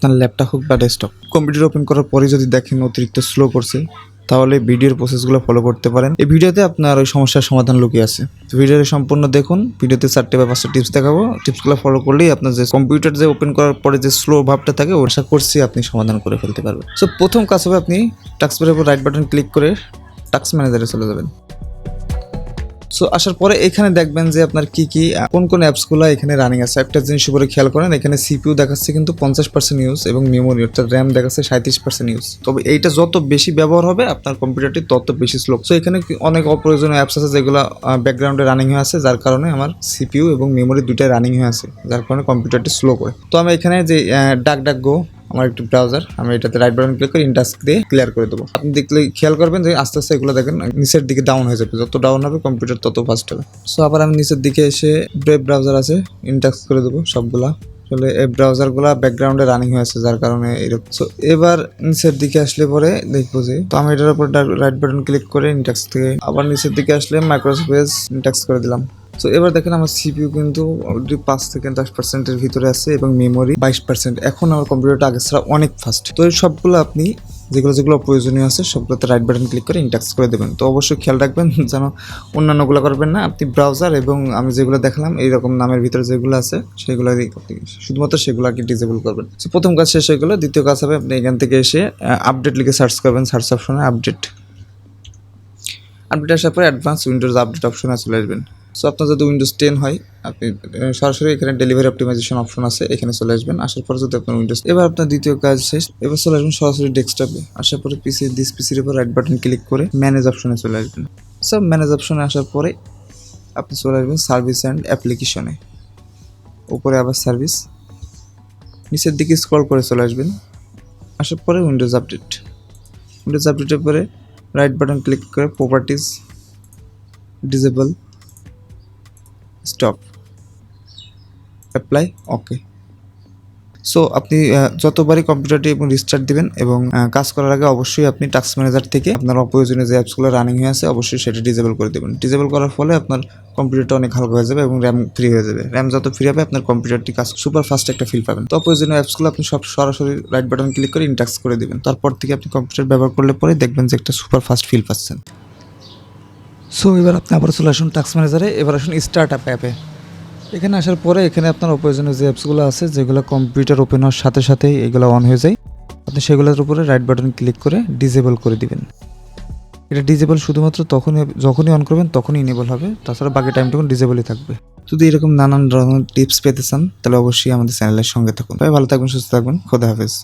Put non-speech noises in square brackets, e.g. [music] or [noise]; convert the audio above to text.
আপনার ল্যাপটপ হোক বা ডেস্কটপ কম্পিউটার ওপেন করার পরে যদি দেখেন অতিরিক্ত স্লো করছে তাহলে ভিডিওর প্রসেসগুলো ফলো করতে পারেন। এই ভিডিওতে আপনার ওই সমস্যার সমাধান লুকিয়ে আছে। তো ভিডিওটা সম্পূর্ণ দেখুন, ভিডিওতে চারটে বা পাঁচটা টিপস দেখাবো। টিপসগুলো ফলো করলেই আপনার যে কম্পিউটার যে ওপেন করার পরে যে স্লো ভাবটা থাকে আশা করছি আপনি সমাধান করে ফেলতে পারবেন। সো প্রথম কাজ হবে আপনি টাক্সপের উপর রাইট বাটন ক্লিক করে টাক্স ম্যানেজারে চলে যাবেন। সো আসার পরে এখানে দেখবেন যে আপনার কি কি কোন কোন অ্যাপসগুলো এখানে রানিং আছে। একটা জিনিস উপরে খেয়াল করেন, এখানে সিপিইউ দেখাচ্ছে কিন্তু পঞ্চাশ পার্সেন্ট ইউজ এবং মেমোরি অর্থাৎ র্যাম দেখাচ্ছে সাঁত্রিশ পার্সেন্ট ইউজ তবে এইটা যত বেশি ব্যবহার হবে, আপনার কম্পিউটারটি তত বেশি স্লো সো এখানে অনেক অপ্রয়োজনীয় অ্যাপস আছে যেগুলো ব্যাকগ্রাউন্ডে রানিং হয়ে আছে, যার কারণে আমার সিপিইউ এবং মেমোরি দুটাই রানিং হয়ে আছে, যার কারণে কম্পিউটারটি স্লো করে। তো আমি এখানে যে ডাক ডাক গো আমার একটু ব্রাউজার আমি এটাতে রাইট বাটন ক্লিক করে ইন্টাস্ক দিয়ে ক্লিয়ার করে দেবো। আপনি দেখলে খেয়াল করবেন যে আস্তে আস্তে এগুলো দেখেন, নিচের দিকে ডাউন হয়ে যাবে। যত ডাউন হবে কম্পিউটার তত ফাস্ট হবে। সো আবার আমি নিচের দিকে এসে ব্রেভ ব্রাউজার আছে ইন্টাক্স করে দেবো সবগুলা। আসলে এই ব্রাউজারগুলো ব্যাকগ্রাউন্ডে রানিং হয়ে আছে, যার কারণে এরকম। সো এবার নিচের দিকে আসলে পরে দেখব যে, তো আমি এটার উপর রাইট বাটন ক্লিক করে ইন্টাক্স থেকে আবার নিচের দিকে আসলে মাইক্রোসফট ইন্টাক্স করে দিলাম। তো এবার দেখেন আমার সিপিইউ কিন্তু অলরেডি পাঁচ থেকে দশ পার্সেন্টের ভিতরে আছে এবং মেমোরি বাইশ পার্সেন্ট এখন আমার কম্পিউটারটা আগে ছাড়া অনেক ফাস্ট তো এই সবগুলো আপনি যেগুলো যেগুলো প্রয়োজনীয় আছে, সবগুলোতে রাইট বাটন ক্লিক করে ইন্টাক্স করে দেবেন। তো অবশ্যই খেয়াল রাখবেন [laughs] যেন অন্যান্যগুলো করবেন না। আপনি ব্রাউজার এবং আমি যেগুলো দেখালাম, এইরকম নামের ভিতরে যেগুলো আছে, সেগুলো শুধুমাত্র সেগুলো আর কি ডিসেবল করবেন। প্রথম কাজ শেষ হয়ে গেলো। দ্বিতীয় কাজ হবে আপনি এখান থেকে এসে আপডেট লিখে সার্চ করবেন সার্চ অপশনে আপডেট আপডেট আসার পরে অ্যাডভান্স উইন্ডোজ আপডেট অপশনে চলে আসবেন। সো আপনার যদি উইন্ডোজ টেন হয়, আপনি সরাসরি এখানে ডেলিভারি অপটিমাইজেশন অপশন আছে, এখানে চলে আসবেন। আসার পরে যদি আপনার উইন্ডোজ এবার আপনার দ্বিতীয় কাজ শেষ, এবার চলে আসবেন সরাসরি ডেস্কটপে আসার পরে পিসি দিস পিসির উপর রাইট বাটন ক্লিক করে ম্যানেজ অপশনে চলে আসবেন। সব ম্যানেজ অপশনে আসার পরে আপনি চলে আসবেন সার্ভিস অ্যান্ড অ্যাপ্লিকেশনে উপরে আবার সার্ভিস নিচের দিকে স্ক্রল করে চলে আসবেন। আসার পরে উইন্ডোজ আপডেট উইন্ডোজ আপডেটের পরে রাইট বাটন ক্লিক করে properties disable stop apply okay so আপনি যতবারই কম্পিউটারটি এবং রিস্টার্ট দিবেন এবং কাজ করার আগে অবশ্যই আপনি টাস্ক ম্যানেজার থেকে আপনার অপ্রয়োজনীয় যে অ্যাপসগুলো রানিং হয়ে আছে, অবশ্যই সেটা ডিজেবল করে দেবেন। ডিজেবল করার ফলে আপনার কম্পিউটারটা অনেক হালকা হয়ে যাবে এবং র্যাম ফ্রি হয়ে যাবে। র্যাম যত ফ্রি হবে, আপনার কম্পিউটারটি কাজ সুপার ফাস্ট একটা ফিল পাবেন। তো অপ্রয়োজনীয় অ্যাপসগুলো আপনি সব সরাসরি রাইট বাটন ক্লিক করে ইনটাক্স করে দেবেন। তারপর থেকে আপনি কম্পিউটার ব্যবহার করলে পরে দেখবেন যে একটা সুপার ফাস্ট ফিল পাচ্ছেন। সো এবার আপনি আবার চলে আসুন টাস্ক ম্যানেজারে এবার আসুন স্টার্ট আপ অ্যাপে এখানে আসার পরে এখানে আপনার অপ্রয়োজনীয় যে অ্যাপসগুলো আছে, যেগুলো কম্পিউটার ওপেন হওয়ার সাথে সাথে এগুলো অন হয়ে যায়, আপনি সেগুলোর উপরে রাইট বাটন ক্লিক করে ডিজেবল করে দিবেন। এটা ডিজেবল শুধুমাত্র তখনই, যখনই অন করবেন, তখনই ইনেবল হবে, তাছাড়া বাকি টাইমটুকু ডিসেবলই থাকবে। যদি এরকম নানান ধরনের টিপস পেতে চান, তাহলে অবশ্যই আমাদের চ্যানেলের সঙ্গে থাকুন। ভালো থাকবেন, সুস্থ থাকবেন, খোদা হাফেজ।